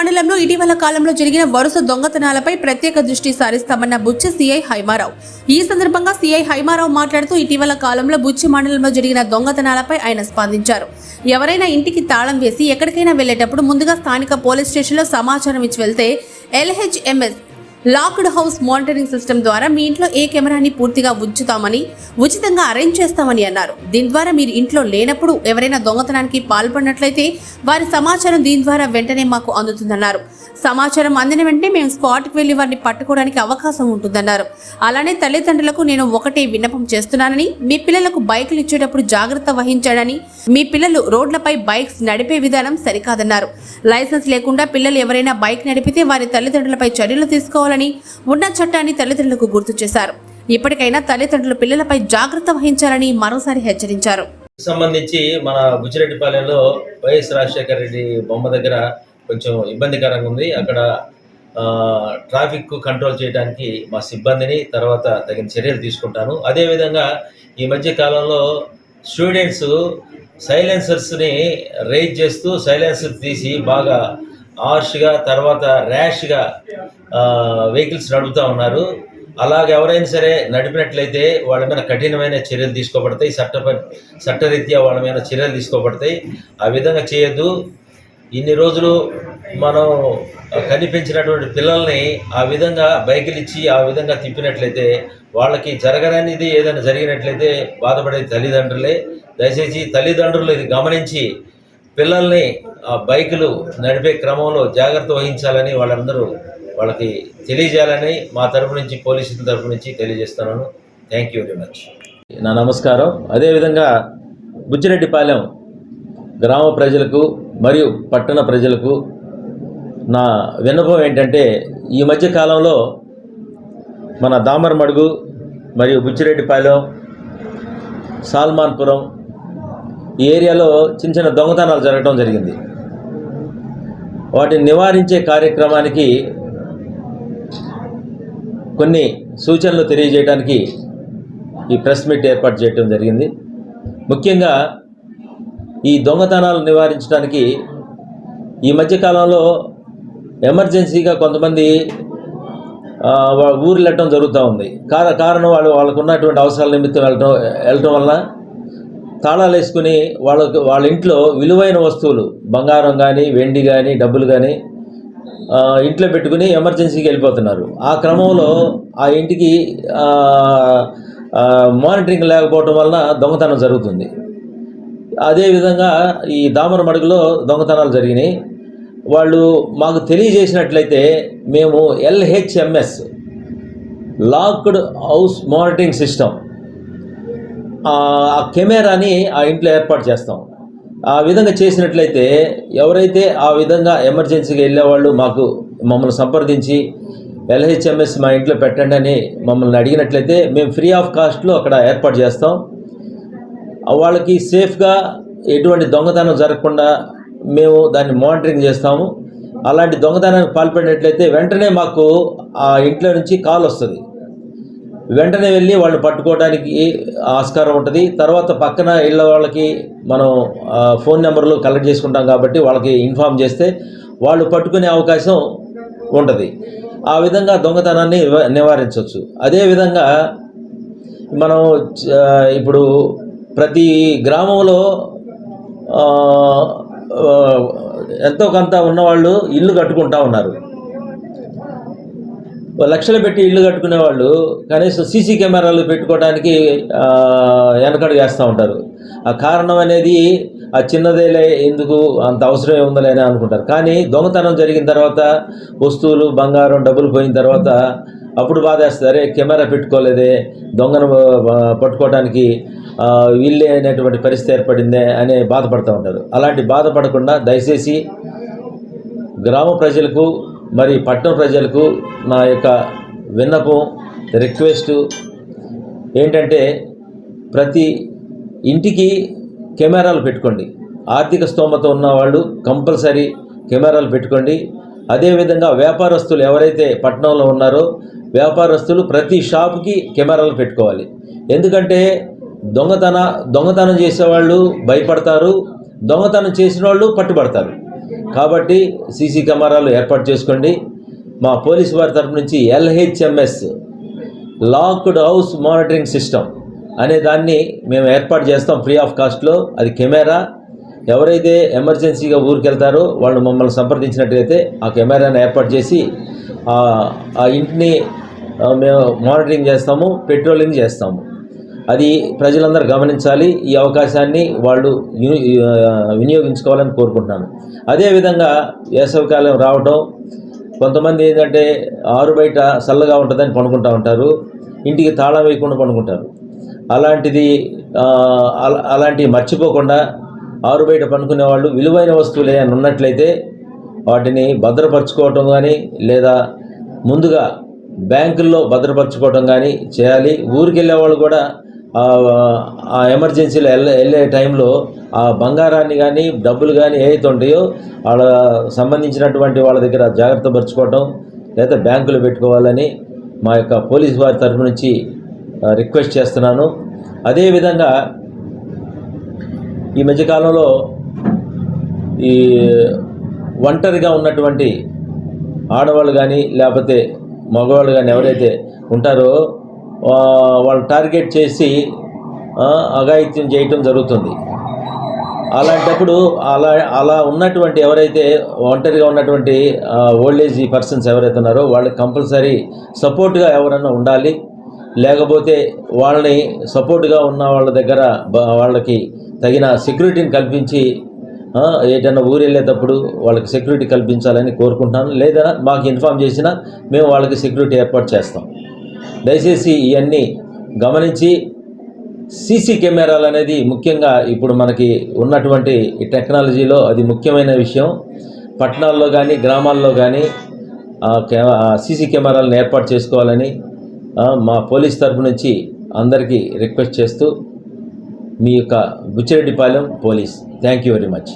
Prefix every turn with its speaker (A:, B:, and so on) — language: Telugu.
A: మండలంలో ఇటీవల కాలంలో జరిగిన వరుస దొంగతనాలపై ప్రత్యేక దృష్టి సారిస్తామన్న బుచ్చి సీఐ హైమారావు. ఈ సందర్భంగా సీఐ హైమారావు మాట్లాడుతూ ఇటీవల కాలంలో బుచ్చి మండలంలో జరిగిన దొంగతనాలపై ఆయన స్పందించారు. ఎవరైనా ఇంటికి తాళం వేసి ఎక్కడికైనా వెళ్ళేటప్పుడు ముందుగా స్థానిక పోలీస్ స్టేషన్లో సమాచారం ఇచ్చి వెళ్తే LHMS locked house monitoring system ద్వారా మీ ఇంట్లో ఏ కెమెరాని పూర్తిగా ఉంచుతామని ఉచితంగా అరేంజ్ చేస్తామని అన్నారు. దీని ద్వారా మీరు ఇంట్లో లేనప్పుడు ఎవరైనా దొంగతనానికి పాల్పడినట్లయితే వారి సమాచారం దీని ద్వారా వెంటనే మాకు అందుతుందన్నారు. సమాచారం అందిన వెంటనే మేము స్పాట్కి వెళ్ళి వారిని పట్టుకోవడానికి అవకాశం ఉంటుందన్నారు. అలానే తల్లిదండ్రులకు నేను ఒకటే విన్నపం చేస్తున్నానని మీ పిల్లలకు బైకులు ఇచ్చేటప్పుడు జాగ్రత్త వహించాడని మీ పిల్లలు రోడ్లపై బైక్స్ నడిపే విధానం సరికాదన్నారు. లైసెన్స్ లేకుండా పిల్లలు ఎవరైనా బైక్ నడిపితే వారి తల్లిదండ్రులపై చర్యలు తీసుకోవాలని ఉన్న చట్టాన్ని తల్లిదండ్రులకు గుర్తు చేశారు. ఇప్పటికైనా తల్లిదండ్రులు పిల్లలపై జాగ్రత్త వహించాలని మరోసారి హెచ్చరించారు.
B: సంబంధించి మన బుచ్చిరెడ్డిపాలెంలో వైఎస్ రాజశేఖర రెడ్డి బొమ్మ దగ్గర కొంచెం ఇబ్బందికరంగా ఉంది. అక్కడ ట్రాఫిక్ కంట్రోల్ చేయడానికి మా సిబ్బందిని తర్వాత తగిన చర్యలు తీసుకుంటాను. అదేవిధంగా ఈ మధ్య కాలంలో స్టూడెంట్స్ సైలెన్సర్స్ని రేజ్ చేస్తూ సైలెన్సర్ తీసి బాగా హార్ష్గా తర్వాత ర్యాష్గా వెహికల్స్ నడుపుతూ ఉన్నారు. అలాగే ఎవరైనా సరే నడిపినట్లయితే వాళ్ళ మీద కఠినమైన చర్యలు తీసుకోబడతాయి. చట్ట చట్టరీత్యా వాళ్ళ మీద చర్యలు తీసుకోబడతాయి. ఆ విధంగా చేయొద్దు. ఇన్ని రోజులు మనం కనిపించినటువంటి పిల్లల్ని ఆ విధంగా బైకులు ఇచ్చి ఆ విధంగా తిప్పినట్లయితే వాళ్ళకి జరగరనిది ఏదైనా జరిగినట్లయితే బాధపడే తల్లిదండ్రులే. దయచేసి తల్లిదండ్రులు ఇది గమనించి పిల్లల్ని ఆ బైకులు నడిపే క్రమంలో జాగ్రత్త వహించాలని వాళ్ళందరూ వాళ్ళకి తెలియజేయాలని మా తరపు నుంచి పోలీసుల తరపు నుంచి తెలియజేస్తున్నాను. Thank you very much. నా నమస్కారం. అదేవిధంగా బుచ్చిరెడ్డిపాలెం గ్రామ ప్రజలకు మరియు పట్టణ ప్రజలకు నా విన్నపం ఏంటంటే ఈ మధ్య కాలంలో మన దామరమడుగు మరియు బుచ్చిరెడ్డిపాలెం సాల్మాన్పురం ఈ ఏరియాలో చిన్న చిన్న దొంగతనాలు జరగడం జరిగింది. వాటిని నివారించే కార్యక్రమానికి కొన్ని సూచనలు తెలియజేయడానికి ఈ ప్రెస్ మీట్ ఏర్పాటు చేయడం జరిగింది. ముఖ్యంగా ఈ దొంగతనాలు నివారించడానికి ఈ మధ్యకాలంలో ఎమర్జెన్సీగా కొంతమంది ఊరు వెళ్ళటం జరుగుతూ ఉంది. కార కారణం వాళ్ళు వాళ్ళకు ఉన్నటువంటి అవసరాల నిమిత్తం వెళ్ళటం వెళ్ళటం వలన తాళాలు వేసుకుని వాళ్ళకు వాళ్ళ ఇంట్లో విలువైన వస్తువులు బంగారం కానీ వెండి కానీ డబ్బులు కానీ ఇంట్లో పెట్టుకుని ఎమర్జెన్సీకి వెళ్ళిపోతున్నారు. ఆ క్రమంలో ఆ ఇంటికి మానిటరింగ్ లేకపోవటం వలన దొంగతనం జరుగుతుంది. అదేవిధంగా ఈ దామర మడుగులో దొంగతనాలు జరిగినాయి. వాళ్ళు మాకు తెలియజేసినట్లయితే మేము LHMS locked house monitoring system ఆ కెమెరాని ఆ ఇంట్లో ఏర్పాటు చేస్తాం. ఆ విధంగా చేసినట్లయితే ఎవరైతే ఆ విధంగా ఎమర్జెన్సీకి వెళ్ళేవాళ్ళు మాకు మమ్మల్ని సంప్రదించి ఎల్హెచ్ఎంఎస్ మా ఇంట్లో పెట్టండి అని మమ్మల్ని అడిగినట్లయితే మేము ఫ్రీ ఆఫ్ కాస్ట్లో అక్కడ ఏర్పాటు చేస్తాం. వాళ్ళకి సేఫ్గా ఎటువంటి దొంగతనం జరగకుండా మేము దాన్ని మానిటరింగ్ చేస్తాము. అలాంటి దొంగతనానికి పాల్పడినట్లయితే వెంటనే మాకు ఆ ఇంట్లో నుంచి కాల్ వస్తుంది. వెంటనే వెళ్ళి వాళ్ళని పట్టుకోవడానికి ఆస్కారం ఉంటుంది. తర్వాత పక్కన ఇళ్ళ వాళ్ళకి మనం ఫోన్ నెంబర్లు కలెక్ట్ చేసుకుంటాం కాబట్టి వాళ్ళకి ఇన్ఫామ్ చేస్తే వాళ్ళు పట్టుకునే అవకాశం ఉంటుంది. ఆ విధంగా దొంగతనాన్ని నివారించవచ్చు అదేవిధంగా మనం ఇప్పుడు ప్రతి గ్రామంలో ఎంతో కొంత ఉన్నవాళ్ళు ఇల్లు కట్టుకుంటా ఉన్నారు. లక్షలు పెట్టి ఇల్లు కట్టుకునే వాళ్ళు కనీసం సీసీ కెమెరాలు పెట్టుకోవడానికి వెనకడు వేస్తూ ఉంటారు. ఆ కారణం అనేది ఆ చిన్నదేలే ఎందుకు అంత అవసరం ఉందలేనే అని అనుకుంటారు. కానీ దొంగతనం జరిగిన తర్వాత వస్తువులు బంగారం డబ్బులు పోయిన తర్వాత అప్పుడు బాధేస్తారు అరే కెమెరా పెట్టుకోలేదే దొంగను పట్టుకోవడానికి వీళ్ళే అనేటువంటి పరిస్థితి ఏర్పడిందే అనే బాధపడుతూ ఉంటారు. అలాంటి బాధపడకుండా దయచేసి గ్రామ ప్రజలకు మరి పట్టణ ప్రజలకు నా యొక్క విన్నపం రిక్వెస్ట్ ఏంటంటే ప్రతి ఇంటికి కెమెరాలు పెట్టుకోండి. ఆర్థిక స్తోమత ఉన్న వాళ్ళు కంపల్సరీ కెమెరాలు పెట్టుకోండి. అదేవిధంగా వ్యాపారస్తులు ఎవరైతే పట్టణంలో ఉన్నారో వ్యాపారస్తులు ప్రతి షాపుకి కెమెరాలు పెట్టుకోవాలి. ఎందుకంటే దొంగతన దొంగతనం చేసేవాళ్ళు భయపడతారు దొంగతనం చేసిన వాళ్ళు పట్టుబడతారు. కాబట్టి సీసీ కెమెరాలు ఏర్పాటు చేసుకోండి. మా పోలీసు వారి తరపు నుంచి LHMS locked house monitoring system అనే దాన్ని మేము ఏర్పాటు చేస్తాం ఫ్రీ ఆఫ్ కాస్ట్లో. అది కెమెరా ఎవరైతే ఎమర్జెన్సీగా ఊరికి వెళ్తారో వాళ్ళు మమ్మల్ని సంప్రదించినట్లయితే ఆ కెమెరాను ఏర్పాటు చేసి ఆ- ఇంటిని మేము మానిటరింగ్ చేస్తాము పెట్రోలింగ్ చేస్తాము. అది ప్రజలందరూ గమనించాలి. ఈ అవకాశాన్ని వాళ్ళు వినియోగించుకోవాలని కోరుకుంటున్నాను. అదేవిధంగా వేసవికాలం రావడం కొంతమంది ఏంటంటే ఆరు బయట చల్లగా ఉంటుందని పనుకుంటా ఉంటారు ఇంటికి తాళం వేయకుండా పనుకుంటారు. అలాంటిది అలా- అలాంటివి మర్చిపోకుండా ఆరు బయట పనుకునే వాళ్ళు విలువైన వస్తువులు ఏమైనా ఉన్నట్లయితే వాటిని భద్రపరచుకోవటం కానీ లేదా ముందుగా బ్యాంకుల్లో భద్రపరచుకోవటం కానీ చేయాలి. ఊరికి వెళ్ళే వాళ్ళు కూడా ఆ, ఎమర్జెన్సీలో వెళ్ళే వెళ్ళే టైంలో ఆ బంగారాన్ని కానీ డబ్బులు కానీ ఏవైతే ఉంటాయో వాళ్ళ సంబంధించినటువంటి వాళ్ళ దగ్గర జాగ్రత్త పరచుకోవటం లేదా బ్యాంకులో పెట్టుకోవాలని మా యొక్క పోలీస్ వారి తరఫు నుంచి రిక్వెస్ట్ చేస్తున్నాను. అదేవిధంగా ఈ మధ్యకాలంలో ఈ ఒంటరిగా ఉన్నటువంటి ఆడవాళ్ళు కానీ లేకపోతే మగవాళ్ళు కానీ ఎవరైతే ఉంటారో వాళ్ళు టార్గెట్ చేసి అఘాయిత్యం చేయటం జరుగుతుంది. అలాంటప్పుడు అలా అలా ఉన్నటువంటి ఎవరైతే ఒంటరిగా ఉన్నటువంటి ఓల్డ్ ఏజ్ పర్సన్స్ ఎవరైతే ఉన్నారో వాళ్ళకి కంపల్సరీ సపోర్ట్గా ఎవరన్నా ఉండాలి. లేకపోతే వాళ్ళని సపోర్ట్గా ఉన్న వాళ్ళ దగ్గర వాళ్ళకి తగిన సెక్యూరిటీని కల్పించి ఏదైనా ఊరు వెళ్ళేటప్పుడు వాళ్ళకి సెక్యూరిటీ కల్పించాలని కోరుకుంటున్నాను లేదా మాకు ఇన్ఫామ్ చేసినా మేము వాళ్ళకి సెక్యూరిటీ ఏర్పాటు చేస్తాం. దయచేసి ఇవన్నీ గమనించి సీసీ కెమెరాలు అనేది ముఖ్యంగా ఇప్పుడు మనకి ఉన్నటువంటి ఈ టెక్నాలజీలో అది ముఖ్యమైన విషయం. పట్టణాల్లో కానీ గ్రామాల్లో కానీ సీసీ కెమెరాలను ఏర్పాటు చేసుకోవాలని మా పోలీస్ తరపు నుంచి అందరికీ రిక్వెస్ట్ చేస్తూ మీ యొక్క Buchireddypalem police. Thank you very much